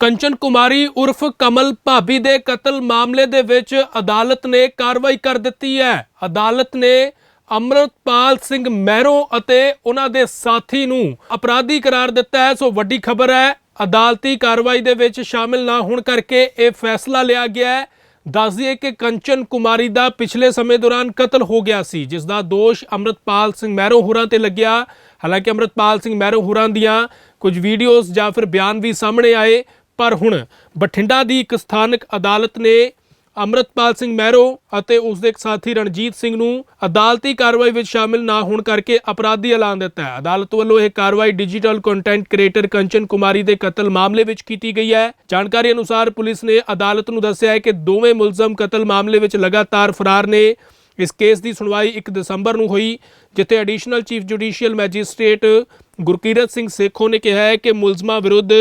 ਕੰਚਨ ਕੁਮਾਰੀ ਉਰਫ ਕਮਲ ਭਾਬੀ ਦੇ ਕਤਲ ਮਾਮਲੇ ਦੇ ਵਿੱਚ ਅਦਾਲਤ ਨੇ ਕਾਰਵਾਈ ਕਰ ਦਿੱਤੀ ਹੈ। ਅਦਾਲਤ ਨੇ ਅਮਰਤਪਾਲ ਸਿੰਘ ਮਹਿਰੋ ਅਤੇ ਉਹਨਾਂ ਦੇ ਸਾਥੀ ਨੂੰ ਅਪਰਾਧੀ ਕਰਾਰ ਦਿੱਤਾ ਹੈ। ਸੋ ਵੱਡੀ ਖਬਰ ਹੈ, ਅਦਾਲਤੀ ਕਾਰਵਾਈ ਦੇ ਵਿੱਚ ਸ਼ਾਮਿਲ ਨਾ ਹੋਣ ਕਰਕੇ ਇਹ ਫੈਸਲਾ ਲਿਆ ਗਿਆ ਹੈ। ਦੱਸ ਦਈਏ ਕਿ ਕੰਚਨ ਕੁਮਾਰੀ ਦਾ ਪਿਛਲੇ ਸਮੇਂ ਦੌਰਾਨ ਕਤਲ ਹੋ ਗਿਆ ਸੀ, ਜਿਸ ਦਾ ਦੋਸ਼ ਅਮਰਤਪਾਲ ਸਿੰਘ ਮਹਿਰੋ ਹੋਰਾਂ ਤੇ ਲੱਗਿਆ। ਹਾਲਾਂਕਿ ਅਮਰਤਪਾਲ ਸਿੰਘ ਮਹਿਰੋ ਹੋਰਾਂ ਦੀਆਂ ਕੁਝ ਵੀਡੀਓਜ਼ ਜਾਂ ਫਿਰ ਬਿਆਨ ਵੀ ਸਾਹਮਣੇ ਆਏ ਪਰ ਹੁਣ ਬਠਿੰਡਾ ਦੀ ਇੱਕ ਸਥਾਨਕ ਅਦਾਲਤ ਨੇ ਅਮਰਤਪਾਲ ਸਿੰਘ ਮਹਿਰੋ ਅਤੇ ਉਸ ਦੇ ਇੱਕ ਸਾਥੀ ਰਣਜੀਤ ਸਿੰਘ ਨੂੰ ਅਦਾਲਤੀ ਕਾਰਵਾਈ ਵਿੱਚ ਸ਼ਾਮਿਲ ਨਾ ਹੋਣ ਕਰਕੇ ਅਪਰਾਧੀ ਐਲਾਨ ਦਿੱਤਾ ਹੈ। ਅਦਾਲਤ ਵੱਲੋਂ ਇਹ ਕਾਰਵਾਈ digital content creator Kanchan Kumari ਦੇ ਕਤਲ ਮਾਮਲੇ ਵਿੱਚ ਕੀਤੀ ਗਈ ਹੈ। ਜਾਣਕਾਰੀ ਅਨੁਸਾਰ ਪੁਲਿਸ ਨੇ ਅਦਾਲਤ ਨੂੰ ਦੱਸਿਆ ਹੈ ਕਿ ਦੋਵੇਂ ਮੁਲਜ਼ਮ ਕਤਲ ਮਾਮਲੇ ਵਿੱਚ ਲਗਾਤਾਰ ਫਰਾਰ ਨੇ। ਇਸ ਕੇਸ ਦੀ ਸੁਣਵਾਈ 1 ਦਸੰਬਰ ਨੂੰ ਹੋਈ, ਜਿੱਥੇ additional chief judicial magistrate Gurkirat Singh Sekhon ਨੇ ਕਿਹਾ ਹੈ ਕਿ ਮੁਲਜ਼ਮਾਂ ਵਿਰੁੱਧ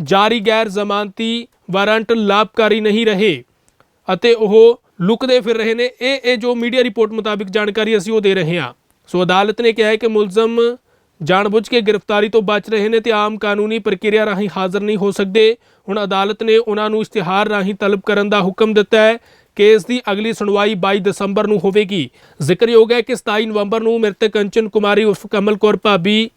ਜਾਰੀ ਗੈਰ ਜ਼ਮਾਨਤੀ ਵਾਰੰਟ ਲਾਭਕਾਰੀ ਨਹੀਂ ਰਹੇ ਅਤੇ ਉਹ ਲੁਕਦੇ ਫਿਰ ਰਹੇ ਨੇ। ਇਹ ਇਹ ਜੋ ਮੀਡੀਆ ਰਿਪੋਰਟ ਮੁਤਾਬਿਕ ਜਾਣਕਾਰੀ ਅਸੀਂ ਉਹ ਦੇ ਰਹੇ ਹਾਂ। ਸੋ ਅਦਾਲਤ ਨੇ ਕਿਹਾ ਹੈ ਕਿ ਮੁਲਜ਼ਮ ਜਾਣਬੁੱਝ ਕੇ ਗ੍ਰਿਫਤਾਰੀ ਤੋਂ ਬਚ ਰਹੇ ਨੇ ਤੇ ਆਮ ਕਾਨੂੰਨੀ ਪ੍ਰਕਿਰਿਆ ਰਾਹੀਂ ਹਾਜ਼ਰ ਨਹੀਂ ਹੋ ਸਕਦੇ। ਹੁਣ ਅਦਾਲਤ ਨੇ ਉਹਨਾਂ ਨੂੰ ਇਸ਼ਤਿਹਾਰ ਰਾਹੀਂ ਤਲਬ ਕਰਨ ਦਾ ਹੁਕਮ ਦਿੱਤਾ ਹੈ। ਕੇਸ ਦੀ ਅਗਲੀ ਸੁਣਵਾਈ 22 ਦਸੰਬਰ ਨੂੰ ਹੋਵੇਗੀ। ਜ਼ਿਕਰਯੋਗ ਹੈ ਕਿ 27 ਨਵੰਬਰ ਨੂੰ ਮ੍ਰਿਤਕ ਕੰਚਨ ਕੁਮਾਰੀ ਉਰਫ ਕਮਲ ਕੌਰ ਭਾਬੀ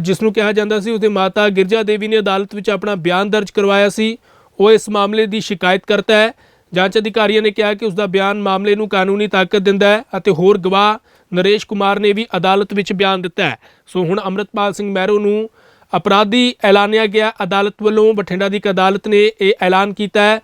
ਜਿਸ ਨੂੰ ਕਿਹਾ ਜਾਂਦਾ ਸੀ, ਉਸਦੇ ਮਾਤਾ ਗਿਰਜਾ ਦੇਵੀ ਨੇ ਅਦਾਲਤ ਵਿੱਚ ਆਪਣਾ ਬਿਆਨ ਦਰਜ ਕਰਵਾਇਆ ਸੀ। ਉਹ ਇਸ ਮਾਮਲੇ ਦੀ ਸ਼ਿਕਾਇਤ ਕਰਤਾ ਹੈ। ਜਾਂਚ ਅਧਿਕਾਰੀਆਂ ਨੇ ਕਿਹਾ ਕਿ ਉਸ ਦਾ ਬਿਆਨ ਮਾਮਲੇ ਨੂੰ ਕਾਨੂੰਨੀ ਤਾਕਤ ਦਿੰਦਾ ਹੈ ਅਤੇ ਹੋਰ ਗਵਾਹ ਨਰੇਸ਼ ਕੁਮਾਰ ਨੇ ਵੀ ਅਦਾਲਤ ਵਿੱਚ ਬਿਆਨ ਦਿੱਤਾ ਹੈ। ਸੋ ਹੁਣ ਅੰਮ੍ਰਿਤਪਾਲ ਸਿੰਘ ਮਹਿਰੋ ਨੂੰ ਅਪਰਾਧੀ ਐਲਾਨਿਆ ਗਿਆ। ਅਦਾਲਤ ਵੱਲੋਂ ਬਠਿੰਡਾ ਦੀ ਇੱਕ ਅਦਾਲਤ ਨੇ ਇਹ ਐਲਾਨ ਕੀਤਾ ਹੈ।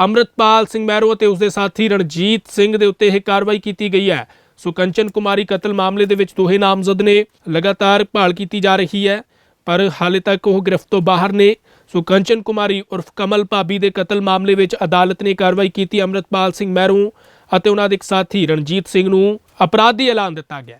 ਅੰਮ੍ਰਿਤਪਾਲ ਸਿੰਘ ਮਹਿਰੋ ਅਤੇ ਉਸ ਦੇ ਸਾਥੀ ਰਣਜੀਤ ਸਿੰਘ ਦੇ ਉੱਤੇ ਇਹ ਕਾਰਵਾਈ ਕੀਤੀ ਗਈ ਹੈ। ਸੋ ਕੰਚਨ ਕੁਮਾਰੀ ਕਤਲ ਮਾਮਲੇ ਦੇ ਵਿੱਚ ਦੋਹੇ ਨਾਮਜ਼ਦ ਨੇ ਲਗਾਤਾਰ ਭਾਲ ਕੀਤੀ ਜਾ ਰਹੀ ਹੈ, ਪਰ ਹਾਲੇ ਤੱਕ ਉਹ ਗ੍ਰਿਫਤ ਤੋਂ ਬਾਹਰ ਨੇ। ਸੋ ਕੰਚਨ ਕੁਮਾਰੀ ਉਰਫ ਕਮਲ ਭਾਬੀ ਦੇ ਕਤਲ ਮਾਮਲੇ ਵਿੱਚ ਅਦਾਲਤ ਨੇ ਕਾਰਵਾਈ ਕੀਤੀ ਅੰਮ੍ਰਿਤਪਾਲ ਸਿੰਘ ਮਹਿਰੂ ਅਤੇ ਉਹਨਾਂ ਦੇ ਇੱਕ ਸਾਥੀ ਰਣਜੀਤ ਸਿੰਘ ਨੂੰ ਅਪਰਾਧੀ ਐਲਾਨ ਦਿੱਤਾ ਗਿਆ।